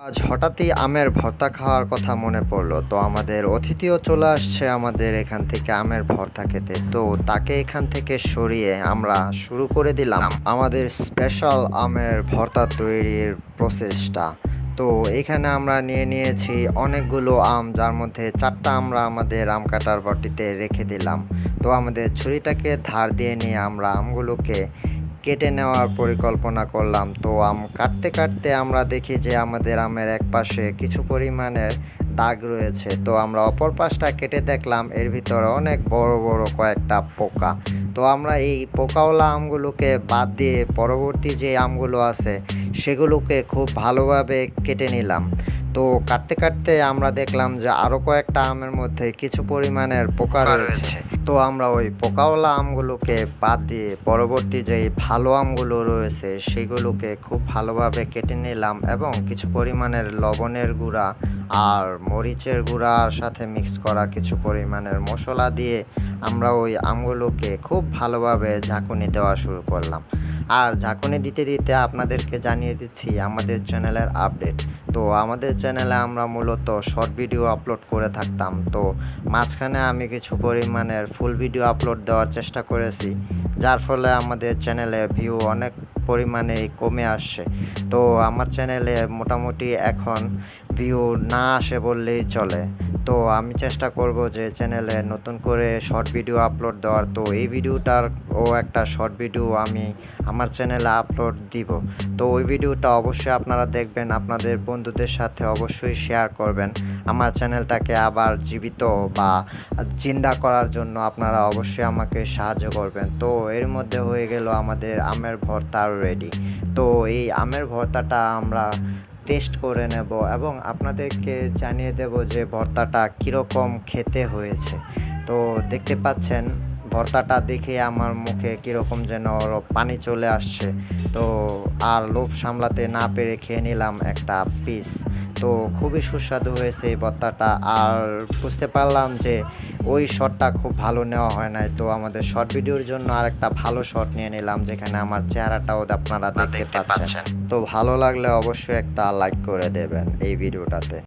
আজ হঠাৎই আমের ভর্তা খাওয়ার কথা মনে পড়ল। তো আমাদের অতিথিও চলে আসছে আমাদের এখান থেকে আমের ভর্তা খেতে। তো তাকে এখান থেকে সরিয়ে আমরা শুরু করে দিলাম আমাদের স্পেশাল আমের ভর্তা তৈরির প্রসেসটা তো এখানে আমরা নিয়ে নিয়েছি অনেকগুলো আম, যার মধ্যে চারটা আমরা আমাদের আম কাটার বটিতে রেখে দিলাম। তো আমাদের ছুরিটাকে ধার দিয়ে নিয়ে আমরা আমগুলোকে কেটে নেওয়ার পরিকল্পনা করলাম। তো আম কাটতে কাটতে আমরা দেখি যে আমাদের আমের এক পাশে কিছু পরিমাণের দাগ রয়েছে। তো আমরা অপর পাশটা কেটে দেখলাম, এর ভিতরে অনেক বড় বড় কয়েকটা পোকা। তো আমরা এই পোকাওয়ালা আমগুলোকে বাদ দিয়ে পরবর্তী যে আমগুলো আছে, সেগুলোকে খুব ভালোভাবে কেটে নিলাম। তো কাটতে কাটতে আমরা দেখলাম যে আরও কয়েকটা আমের মধ্যে কিছু পরিমাণের পোকা রয়েছে। তো আমরা ওই পোকাওয়ালা আমগুলোকে বাদ দিয়ে পরবর্তী যে ভালো আমগুলো রয়েছে সেগুলোকে খুব ভালোভাবে কেটে নিলাম এবং কিছু পরিমাণের লবণের গুঁড়া আর মরিচের গুঁড়ার সাথে মিক্স করা কিছু পরিমাণের মশলা দিয়ে আমরা ওই আমগুলোকে খুব ভালোভাবে ঝাঁকুনি দেওয়া শুরু করলাম। আর ঝাঁকুনি দিতে দিতে আপনাদেরকে জানিয়ে দিচ্ছি আমাদের চ্যানেলের আপডেট। তো আমাদের চ্যানেলে আমরা মূলত শর্ট ভিডিও আপলোড করে থাকতাম। তো মাঝখানে আমি কিছু পরিমাণের ফুল ভিডিও আপলোড দেওয়ার চেষ্টা করেছি, যার ফলে আমাদের চ্যানেলে ভিউ অনেক পরিমাণে কমে আসছে। তো আমার চ্যানেলে মোটামুটি এখন ভিউ না আসে বললেই চলে। তো আমি চেষ্টা করব যে চ্যানেলে নতুন করে শর্ট ভিডিও আপলোড দেওয়ার। তো এই ভিডিওটার ও একটা শর্ট ভিডিও আমি আমার চ্যানেলে আপলোড দিব। তো ওই ভিডিওটা অবশ্যই আপনারা দেখবেন, আপনাদের বন্ধুদের সাথে অবশ্যই শেয়ার করবেন। আমার চ্যানেলটাকে আবার জীবিত বা জিন্দা করার জন্য আপনারা অবশ্যই আমাকে সাহায্য করবেন। তো এর মধ্যে হয়ে গেল আমাদের আমের ভর্তা রেডি তো এই আমের ভর্তাটা আমরা টেস্ট করে নেব এবং আপনাদেরকে জানিয়ে দেব যে ভর্তাটা কীরকম খেতে হয়েছে। তো দেখতে পাচ্ছেন, ভর্তাটা দেখে আমার মুখে কীরকম যেন পানি চলে আসছে। তো আর লোভ সামলাতে না পেরে খেয়ে নিলাম একটা পিস তো খুবই সুস্বাদু হয়েছে এই ভর্তাটা আর বুঝতে পারলাম যে ওই শটটা খুব ভালো নেওয়া হয় নাই। তো আমাদের শর্ট ভিডিওর জন্য আরেকটা ভালো শট নিয়ে নিলাম যেখানে আমার চেহারাটাও আপনারা দেখতে পাচ্ছেন। তো ভালো লাগলে অবশ্যই একটা লাইক করে দেবেন এই ভিডিওটাতে।